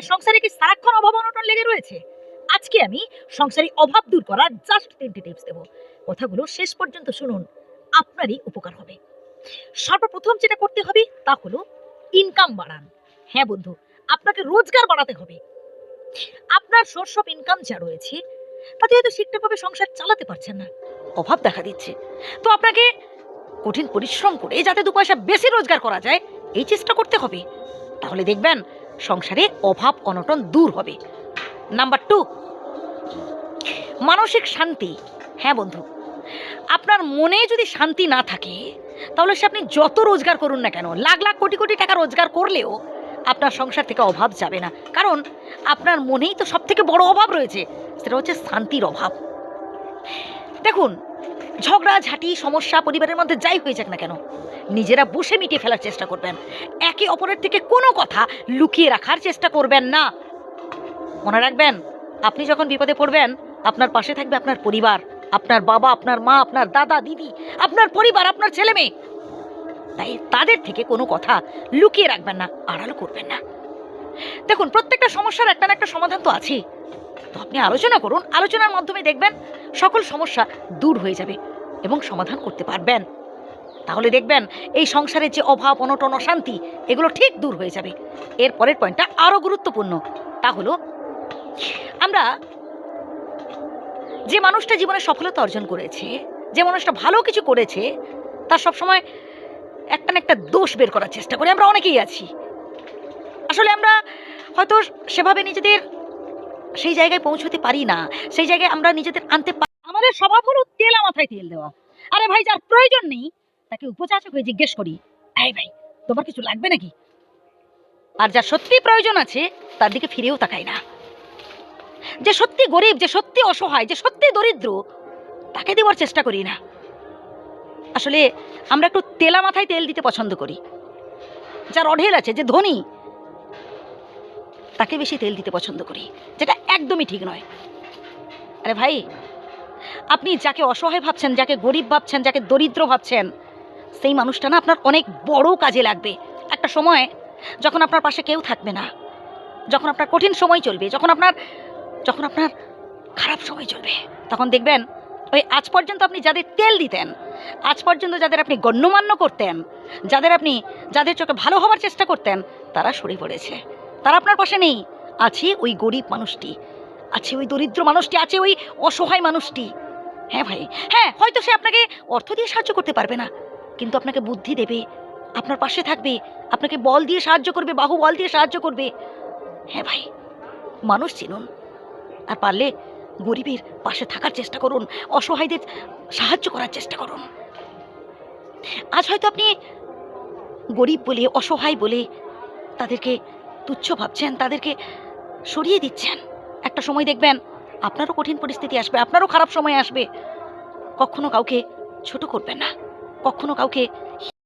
আপনার সংসারে কি সারাক্ষণ অভাব অনটন লেগে রয়েছে? আজকে আমি সংসারে অভাব দূর করার জাস্ট তিনটি টিপস দেবো। কথাগুলো শেষ পর্যন্ত শুনুন, আপনারই উপকার হবে। সর্বপ্রথম যেটা করতে হবে তা হলো ইনকাম বাড়ান। হ্যাঁ বন্ধু, আপনাকে রোজগার বাড়াতে হবে। আপনার সোর্স অফ ইনকাম যা রয়েছে, তাতে হয়তো ঠিকঠাকভাবে সংসার চালাতে পারছেন না। অভাব দেখা দিচ্ছে। তো আপনাকে কঠিন পরিশ্রম করে যাতে দু পয়সা বেশি রোজগার করা যায়, এই চেষ্টা করতে হবে। তাহলে দেখবেন সংসারে অভাব অনটন দূর হবে। নাম্বার টু মানসিক শান্তি। হ্যাঁ বন্ধু, আপনার মনে যদি শান্তি না থাকে, তাহলে সে আপনি যত রোজগার করুন না কেন, লাখ লাখ কোটি কোটি টাকা রোজগার করলেও আপনার সংসার থেকে অভাব যাবে না। কারণ আপনার মনেই তো সব থেকে বড় অভাব রয়েছে, সেটা হচ্ছে শান্তির অভাব। দেখুন ঝগড়া, ঝাঁটি, সমস্যা পরিবারের মধ্যে যাই হয়ে যাক না কেন, নিজেরা বসে মিটিয়ে ফেলার চেষ্টা করবেন। একে অপরের থেকে কোনো কথা লুকিয়ে রাখার চেষ্টা করবেন না। মনে রাখবেন, আপনি যখন বিপদে পড়বেন, আপনার পাশে থাকবে আপনার পরিবার, আপনার বাবা, আপনার মা, আপনার দাদা, দিদি, আপনার পরিবার, আপনার ছেলে মেয়ে। তাই তাদের থেকে কোনো কথা লুকিয়ে রাখবেন না, আড়ালো করবেন না। দেখুন, প্রত্যেকটা সমস্যার একটা না একটা সমাধান তো আছে তো আপনি আলোচনা করুন, আলোচনার মাধ্যমে দেখবেন সকল সমস্যা দূর হয়ে যাবে এবং সমাধান করতে পারবেন। তাহলে দেখবেন, এই সংসারের যে অভাব, অনটন, অশান্তি, এগুলো ঠিক দূর হয়ে যাবে। এর পরের পয়েন্টটা আরও গুরুত্বপূর্ণ, তা হলো আমরা যে মানুষটা জীবনে সফলতা অর্জন করেছে, যে মানুষটা ভালো কিছু করেছে, তার সবসময় একটা না একটা দোষ বের করার চেষ্টা করি। আমরা অনেকেই আছি। আসলে আমরা হয়তো সেভাবে নিজেদের সেই জায়গায় পৌঁছতে পারি না। সেই জায়গায় আমরা নিজেদের আনতে পারি আমাদের স্বভাব হলো তেলা মাথায় তেল দেওয়া। আরে ভাই, যার প্রয়োজন নেই, তাকে উপচাচক হয়ে জিজ্ঞেস করি, এই ভাই, তোমার কিছু লাগবে নাকি? আর যার সত্যি প্রয়োজন আছে, তার দিকে ফিরেও তাকাই না। যে সত্যি গরিব, যে সত্যি অসহায়, যে সত্যি দরিদ্র, তাকে দেওয়ার চেষ্টা করি না। আসলে আমরা একটু তেলা মাথায় তেল দিতে পছন্দ করি। যার অঢেল আছে, যে ধনী, তাকে বেশি তেল দিতে পছন্দ করি, যেটা একদমই ঠিক নয়। আরে ভাই, আপনি যাকে অসহায় ভাবছেন, যাকে গরিব ভাবছেন, যাকে দরিদ্র ভাবছেন, সেই মানুষটা না আপনার অনেক বড় কাজে লাগবে। একটা সময় যখন আপনার পাশে কেউ থাকবে না, যখন আপনার কঠিন সময় চলবে, যখন আপনার যখন আপনার খারাপ সময় চলবে, তখন দেখবেন, ওই আজ পর্যন্ত আপনি যাদের তেল দিতেন, আজ পর্যন্ত যাদের আপনি গণ্যমান্য করতেন, যাদের আপনি, যাদের চোখে ভালো হওয়ার চেষ্টা করতেন, তারা সরে পড়েছে। তারা আপনার পাশে নেই। আছে ওই গরিব মানুষটি, আছে ওই দরিদ্র মানুষটি, আছে ওই অসহায় মানুষটি। হ্যাঁ ভাই হ্যাঁ হয়তো সে আপনাকে অর্থ দিয়ে সাহায্য করতে পারবে না, কিন্তু আপনাকে বুদ্ধি দেবে, আপনার পাশে থাকবে, আপনাকে বল দিয়ে সাহায্য করবে বাহু বল দিয়ে সাহায্য করবে। হ্যাঁ ভাই, মানুষ চিনুন, আর পারলে গরিবের পাশে থাকার চেষ্টা করুন, অসহায়দের সাহায্য করার চেষ্টা করুন। আজ হয়তো আপনি গরিব বলে, অসহায় বলে তাদেরকে তুচ্ছ ভাবছেন, তাদেরকে সরিয়ে দিচ্ছেন। একটা সময় দেখবেন আপনারও কঠিন পরিস্থিতি আসবে, আপনারও খারাপ সময় আসবে। কখনো কাউকে ছোট করবেন না, কখনো কাউকে